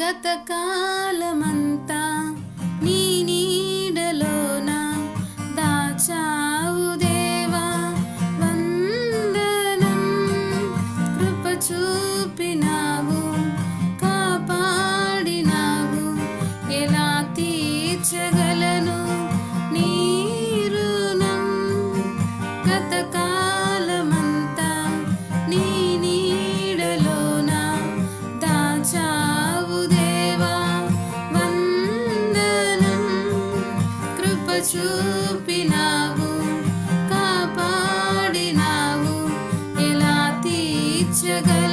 గతకాలమంతా చూపినావు కాపాడినావు ఎలా తీర్చగల